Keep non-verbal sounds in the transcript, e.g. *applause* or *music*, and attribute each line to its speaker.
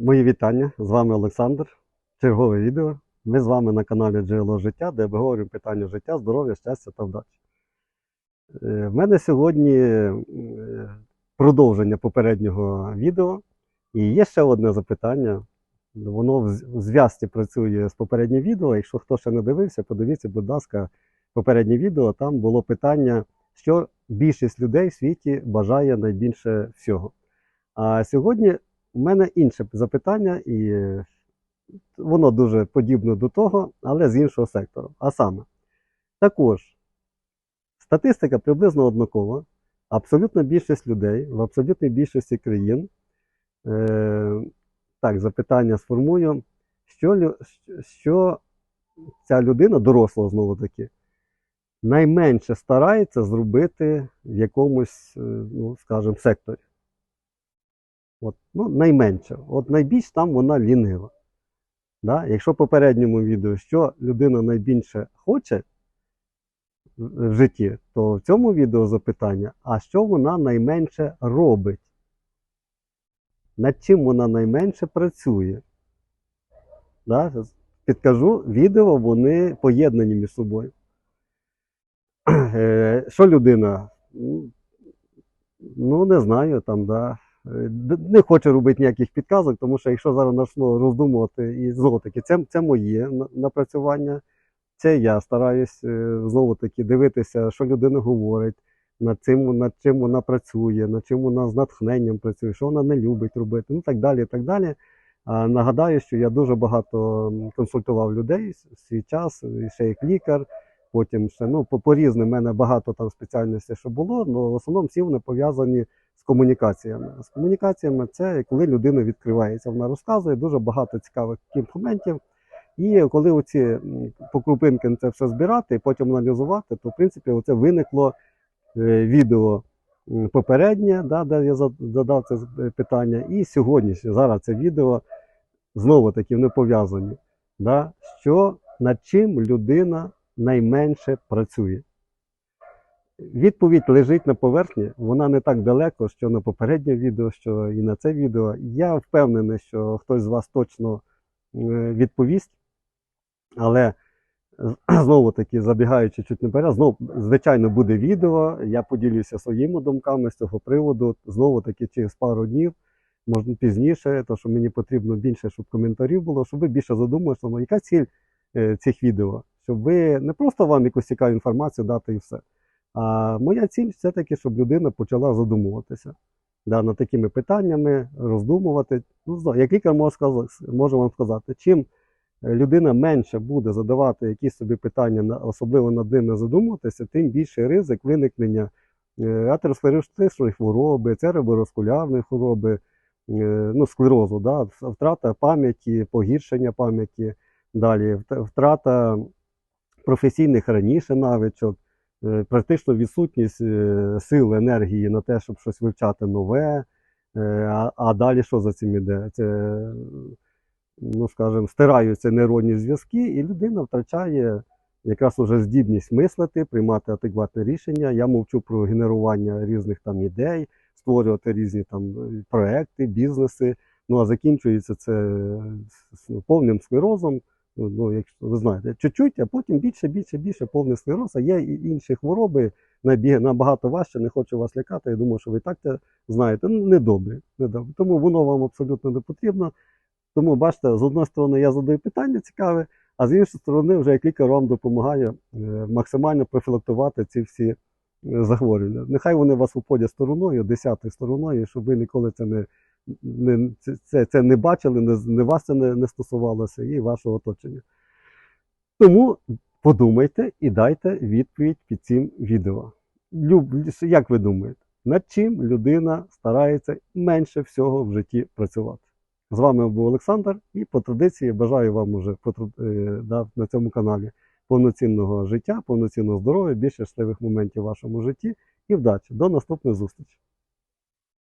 Speaker 1: Мої вітання. З вами Олександр. Чергове відео. Ми з вами на каналі Джерело життя, де обговорюємо питання життя, здоров'я, щастя та вдачі. Е, В мене сьогодні е, продовження попереднього відео. І є ще одне запитання. Воно в зв'язці працює з попереднім відео. Якщо хто ще не дивився, подивіться, будь ласка, попереднє відео. Там було питання, що більшість людей в світі бажає найбільше всього. А сьогодні у мене інше запитання, і воно дуже подібне до того, але з іншого сектору. А саме, також статистика приблизно однакова. Абсолютна більшість людей в абсолютній більшості країн. Е, так, запитання сформую. Що, що ця людина, доросла знову таки, найменше старається зробити в якомусь, е, ну, скажімо, секторі? От, ну, найменше. От найбільш там вона лінива. Да? Якщо в попередньому відео, що людина найбільше хоче в житті, то в цьому відео запитання, а що вона найменше робить? Над чим вона найменше працює? Да? Підкажу, відео вони поєднані між собою. Е, Що людина? Ну, не знаю, там, да. Е, Не хочу робити ніяких підказок, тому що якщо зараз почну роздумувати, і знову таки, це, це моє напрацювання, це я стараюсь е, знову таки дивитися, що людина говорить, над цим, над чим вона працює, над чим вона з натхненням працює, що вона не любить робити, ну так далі. так далі. А нагадаю, що я дуже багато консультував людей в свій час, ще як лікар. Потім ще ну по, по різним мене багато там спеціальностей, що було, але в основному всі вони пов'язані комунікаціями. З комунікаціями це коли людина відкривається, вона розказує дуже багато цікавих моментів. І коли оці м, по крупинкам це все збирати і потім аналізувати, то в принципі оце виникло е, відео попереднє, да, де я задав це питання, і сьогоднішнє зараз це відео знову таки вони пов'язані. Да, що над чим людина найменше працює. Відповідь лежить на поверхні, вона не так далеко, що на попереднє відео, що і на це відео. Я впевнений, що хтось з вас точно е, відповість, але *clears throat* знову таки, забігаючи чуть наперед, знову, звичайно, буде відео. Я поділюся своїми думками з цього приводу. Знову таки, через пару днів, можна пізніше, тому що мені потрібно більше, щоб коментарів було, щоб ви більше задумалися, ну, яка ціль е, цих відео, щоб ви не просто вам якусь цікаву інформацію дати і все. А моя ціль все-таки, щоб людина почала задумуватися да, над такими питаннями, роздумувати. Ну, як лікар можу, вам сказати, чим е, людина менше буде задавати якісь собі питання, особливо над ними задумуватися, тим більший ризик виникнення е, атеросклеротичної хвороби, цереброваскулярної хвороби, е, ну, склерозу, да, втрата пам'яті, погіршення пам'яті, далі втрата професійних раніше навичок, практично відсутність е, сил, енергії на те, щоб щось вивчати нове. Е, А, далі що за цим іде? Це, е, ну скажімо, стираються нейронні зв'язки, і людина втрачає якраз уже здібність мислити, приймати адекватне рішення. Я мовчу про генерування різних там ідей, створювати різні там е, проекти, бізнеси. Ну а закінчується це е, повним склерозом. Ну, якщо ви знаєте, чуть-чуть, а потім більше, більше, більше повний склероз, а є і інші хвороби, набагато важче, не хочу вас лякати. Я думаю, що ви так це знаєте. Ну, недобре, недобре. Тому воно вам абсолютно не потрібно. Тому, бачите, з одної сторони, я задаю питання цікаве, а з іншої сторони, вже як лікар вам допомагає е, максимально профілактувати ці всі е, захворювання. Нехай вони вас уходять стороною, десятою стороною, щоб ви ніколи це не, не, це, це, не бачили, не, не вас це не, не стосувалося і вашого оточення. Тому подумайте і дайте відповідь під цим відео. Люб, як ви думаєте, над чим людина старається менше всього в житті працювати? З вами був Олександр, і по традиції бажаю вам уже е, на цьому каналі повноцінного життя, повноцінного здоров'я, більше щасливих моментів в вашому житті і вдачі. До наступної зустрічі!